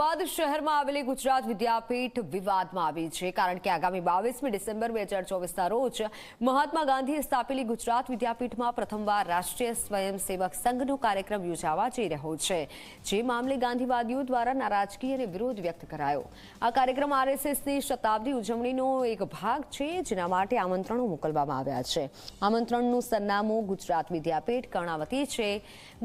અમદાવાદ શહેરમાં આવેલી ગુજરાત વિદ્યાપીઠ વિવાદમાં આવી છે, કારણ કે આગામી બાવીસમી ડિસેમ્બર બે હજાર ચોવીસના રોજ મહાત્મા ગાંધીએ સ્થાપેલી ગુજરાત વિદ્યાપીઠમાં પ્રથમવાર રાષ્ટ્રીય સ્વયંસેવક સંઘનો કાર્યક્રમ યોજાવા જઈ રહ્યો છે, જે મામલે ગાંધીવાદીઓ દ્વારા નારાજગી અને વિરોધ વ્યક્ત કરાયો. આ કાર્યક્રમ આરએસએસની શતાબ્દી ઉજવણીનો એક ભાગ છે, જેના માટે આમંત્રણો મોકલવામાં આવ્યા છે. આમંત્રણનું સરનામું ગુજરાત વિદ્યાપીઠ કર્ણાવતી છે.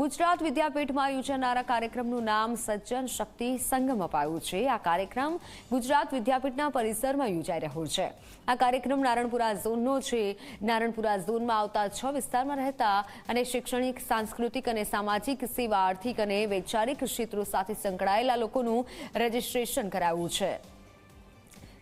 ગુજરાત વિદ્યાપીઠમાં યોજાનારા કાર્યક્રમનું નામ સજ્જન શક્તિ સંગમ અપાયું છે. આ કાર્યક્રમ ગુજરાત વિદ્યાપીઠના પરિસરમાં યોજાઈ રહ્યો છે. આ કાર્યક્રમ નારણપુરા ઝોનનો છે. નારણપુરા ઝોનમાં આવતા છ વિસ્તારમાં રહેતા અને શૈક્ષણિક, સાંસ્કૃતિક અને સામાજિક સેવા, આર્થિક અને વૈચારિક ક્ષેત્રો સાથે સંકળાયેલા લોકોનું રજીસ્ટ્રેશન કરાયું છે.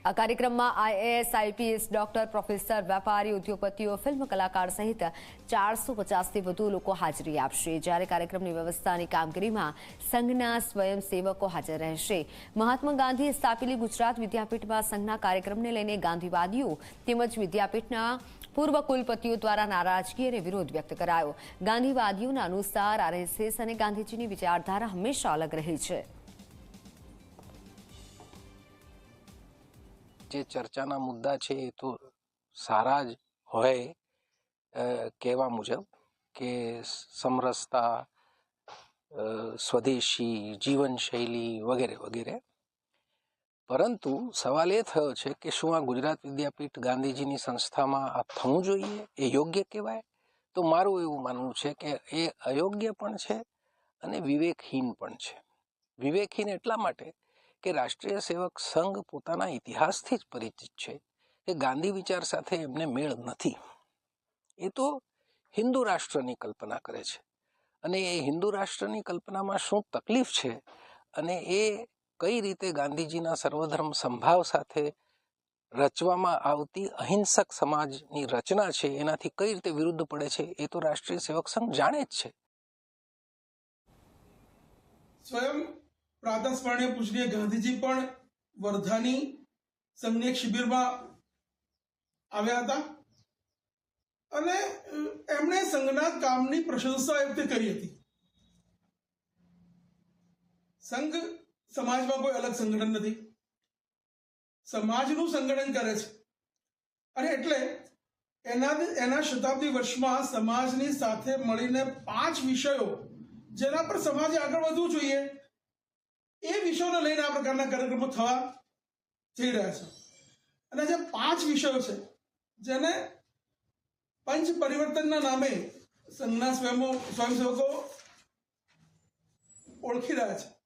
આ કાર્યક્રમમાં આઈએએસ આઈપીએસ ડોક્ટર, પ્રોફેસર, વેપારી, ઉદ્યોગપતિઓ, ફિલ્મ કલાકાર સહિત ચારસો પચાસથી વધુ લોકો હાજરી આપશે. જ્યારે કાર્યક્રમની વ્યવસ્થાની કામગીરીમાં સંઘના સ્વયંસેવકો હાજર રહેશે. મહાત્મા ગાંધીએ સ્થાપેલી ગુજરાત વિદ્યાપીઠમાં સંઘના કાર્યક્રમને લઈને ગાંધીવાદીઓ તેમજ વિદ્યાપીઠના પૂર્વ કુલપતિઓ દ્વારા નારાજગી અને વિરોધ વ્યક્ત કરાયો. ગાંધીવાદીઓના અનુસાર આરએસએસ અને ગાંધીજીની વિચારધારા હંમેશા અલગ રહી છે. જે ચર્ચાના મુદ્દા છે એ તો સારા જ હોય કહેવા મુજબ કે સમરસતા સ્વદેશી જીવનશૈલી વગેરે વગેરે. પરંતુ સવાલ એ થયો છે કે શું આ ગુજરાત વિદ્યાપીઠ ગાંધીજીની સંસ્થામાં આ થવું જોઈએ? એ યોગ્ય કહેવાય? તો મારું એવું માનવું છે કે એ અયોગ્ય પણ છે અને વિવેકહીન પણ છે. વિવેકહીન એટલા માટે કે રાષ્ટ્રીય સેવક સંઘ પોતાના ઇતિહાસથી જ પરિચિત છે, કે ગાંધી વિચાર સાથે એમને મેળ નથી. એ તો હિન્દુ રાષ્ટ્રની કલ્પના કરે છે. અને એ હિન્દુ રાષ્ટ્રની કલ્પનામાં શું તકલીફ છે? અને એ કઈ રીતે ગાંધીજીના સર્વધર્મ સંભાવ સાથે રચવામાં આવતી અહિંસક સમાજની રચના છે, એનાથી કઈ રીતે વિરુદ્ધ પડે છે, એ તો રાષ્ટ્રીય સેવક સંઘ જાણે જ છે. સ્વયં પ્રાતઃ સ્મરણીય પૂજનીય ગાંધીજી પણ વર્ધાની સંઘની એક શિબિરમાં આવ્યા હતા. અને એમણે સંઘના કામની પ્રશંસા એ વખતે કરી હતી. સંઘ સમાજમાં કોઈ અલગ સંગઠન નથી. સમાજનું સંગઠન કરે છે. અને એટલે એના એના શતાબ્દી વર્ષમાં સમાજની સાથે મળીને પાંચ વિષયો જેના પર સમાજે આગળ વધવું જોઈએ વિષયોને લઈને આ પ્રકારના કાર્યક્રમો થવા જઈ રહ્યા છે. અને જે પાંચ વિષયો છે, જેને પંચ પરિવર્તનના નામે સંઘના સ્વયં સ્વયંસેવકો ઓળખી રહ્યા છે.